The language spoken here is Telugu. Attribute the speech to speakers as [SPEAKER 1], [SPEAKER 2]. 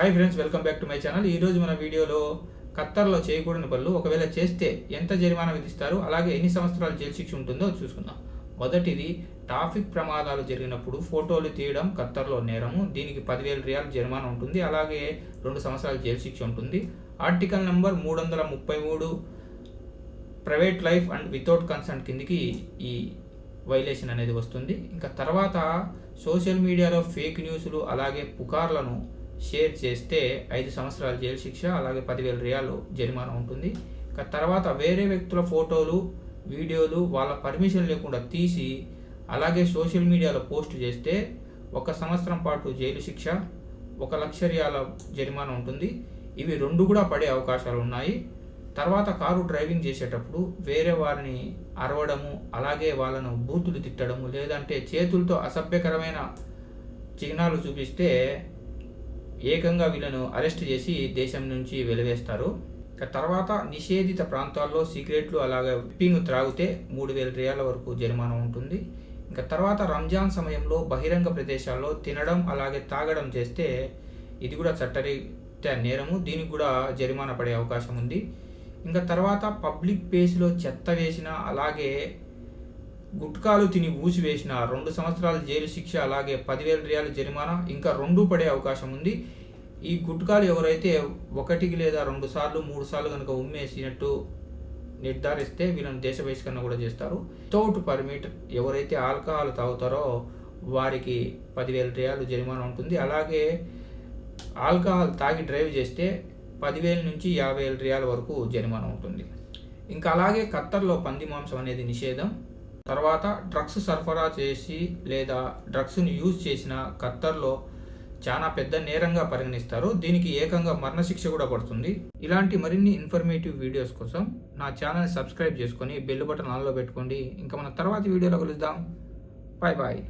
[SPEAKER 1] Hi friends welcome back to my channel ఈ రోజు మన వీడియోలో ఖత్తర్లో చేయకూడని పనులు ఒకవేళ చేస్తే ఎంత జరిమానా విధిస్తారు అలాగే ఎన్ని సంవత్సరాలు జైలు శిక్ష ఉంటుందో చూసుకుందాం. మొదటిది ట్రాఫిక్ ప్రమాదాలు జరిగినప్పుడు ఫోటోలు తీయడం ఖత్తర్లో నేరము. దీనికి పదివేల రియాల్ జరిమానా ఉంటుంది అలాగే రెండు సంవత్సరాలు జైలు శిక్ష ఉంటుంది. ఆర్టికల్ నెంబర్ మూడు వందల ముప్పై మూడు private life and without concert కిందికి ఈ వైలేషన్ అనేది వస్తుంది. ఇంకా తర్వాత సోషల్ మీడియాలో ఫేక్ న్యూస్లు అలాగే పుకార్లను షేర్ చేస్తే ఐదు సంవత్సరాల జైలు శిక్ష అలాగే పదివేల రియాలు జరిమానా ఉంటుంది. ఇంకా తర్వాత వేరే వ్యక్తుల ఫోటోలు వీడియోలు వాళ్ళ పర్మిషన్ లేకుండా తీసి అలాగే సోషల్ మీడియాలో పోస్ట్ చేస్తే ఒక సంవత్సరం పాటు జైలు శిక్ష ఒక లక్ష రియాల జరిమానా ఉంటుంది. ఇవి రెండు కూడా పడే అవకాశాలు ఉన్నాయి. తర్వాత కారు డ్రైవింగ్ చేసేటప్పుడు వేరే వారిని అరవడము అలాగే వాళ్ళను బూతులు తిట్టడము లేదంటే చేతులతో అసభ్యకరమైన చిహ్నాలు చూపిస్తే ఏకంగా వీళ్ళను అరెస్ట్ చేసి దేశం నుంచి వెలివేస్తారు. తర్వాత నిషేధిత ప్రాంతాల్లో సిగరెట్లు అలాగే విప్పింగ్ త్రాగితే మూడు వేల రియాల వరకు జరిమానా ఉంటుంది. ఇంకా తర్వాత రంజాన్ సమయంలో బహిరంగ ప్రదేశాల్లో తినడం అలాగే తాగడం చేస్తే ఇది కూడా చట్టరీత్యా నేరము. దీనికి కూడా జరిమానా పడే అవకాశం ఉంది. ఇంకా తర్వాత పబ్లిక్ ప్లేస్లో చెత్త వేసిన అలాగే గుట్కాలు తిని ఊసి వేసిన రెండు సంవత్సరాల జైలు శిక్ష అలాగే పదివేల రియాల జరిమానా ఇంకా రెండు పడే అవకాశం ఉంది. ఈ గుట్కాలు ఎవరైతే ఒకటికి లేదా రెండు సార్లు మూడు సార్లు కనుక ఉమ్మేసినట్టు నిర్ధారిస్తే వీళ్ళని దేశ బహిష్కరణ కూడా చేస్తారు. వితౌట్ పర్మిట్ ఎవరైతే ఆల్కహాల్ తాగుతారో వారికి పదివేల రియాలు జరిమానా ఉంటుంది. అలాగే ఆల్కహాల్ తాగి డ్రైవ్ చేస్తే పదివేల నుంచి యాభై వేల రియాల వరకు జరిమానా ఉంటుంది. ఇంకా అలాగే ఖత్తర్లో పంది మాంసం అనేది నిషేధం. తర్వాత డ్రగ్స్ సరఫరా చేసి లేదా డ్రగ్స్ని యూజ్ చేసిన ఖత్తర్లో చాలా పెద్ద నేరంగా పరిగణిస్తారు. దీనికి ఏకంగా మరణశిక్ష కూడా పడుతుంది. ఇలాంటి మరిన్ని ఇన్ఫర్మేటివ్ వీడియోస్ కోసం నా ఛానల్ని సబ్స్క్రైబ్ చేసుకొని బెల్ బటన్ ఆన్లో పెట్టుకోండి. ఇంకా మన తర్వాత వీడియోలో కలుద్దాం. Bye bye